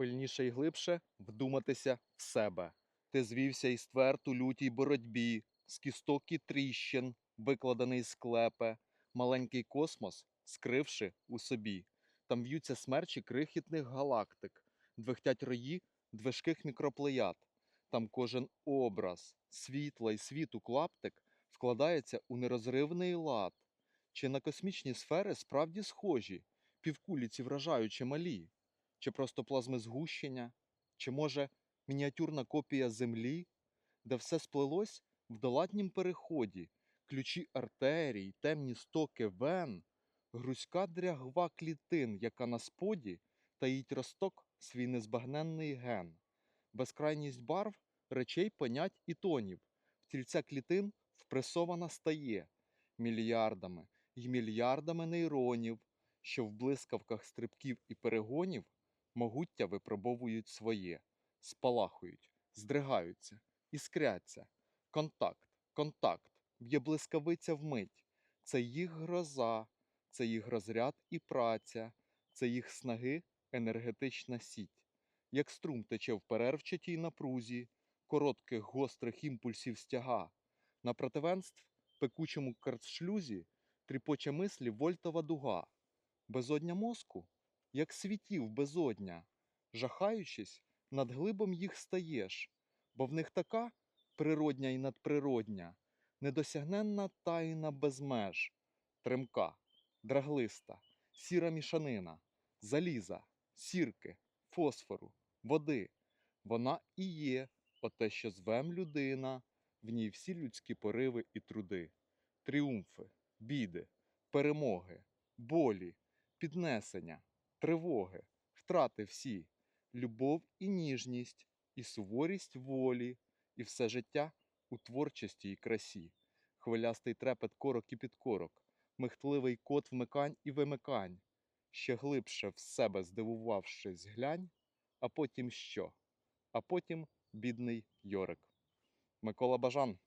пильніше й глибше вдуматися в себе. Ти звівся із тверд у лютій боротьбі, з кісток і тріщин, викладений склепе, маленький космос, скривши у собі. Там в'ються смерчі крихітних галактик, двихтять рої движких мікроплеяд. Там кожен образ, світла й світу клаптик вкладається у нерозривний лад. Чи на космічні сфери справді схожі, півкулі ці вражаючи малі? Чи просто плазми згущення? Чи може мініатюрна копія Землі, де все сплелось в доладнім переході, ключі артерій, темні стоки вен, грузька дрягва клітин, яка на споді таїть росток свій незбагненний ген, безкрайність барв, речей, понять і тонів, в тільця клітин впресована стає мільярдами й мільярдами нейронів, що в блискавках стрибків і перегонів могуття випробовують своє, спалахують, здригаються, іскряться. Контакт, контакт, б'є блискавиця вмить. Це їх гроза, це їх розряд і праця, це їх снаги енергетична сіть. Як струм тече в перервчатій напрузі, коротких гострих імпульсів стяга. На противенств пекучому карцшлюзі тріпоче мислі вольтова дуга. Безодня мозку, як світів безодня, жахаючись, над глибом їх стаєш, бо в них така природня і надприродня, недосягненна тайна без меж, тремка, драглиста, сіра мішанина, заліза, сірки, фосфору, води. Вона і є оте, що звем людина, в ній всі людські пориви і труди, тріумфи, біди, перемоги, болі, піднесення, тривоги, втрати всі, любов і ніжність, і суворість волі, і все життя у творчості і красі, хвилястий трепет корок і підкорок, михтливий кот вмикань і вимикань, ще глибше в себе здивувавшись, глянь, а потім що? А потім бідний Йорик. Микола Бажан.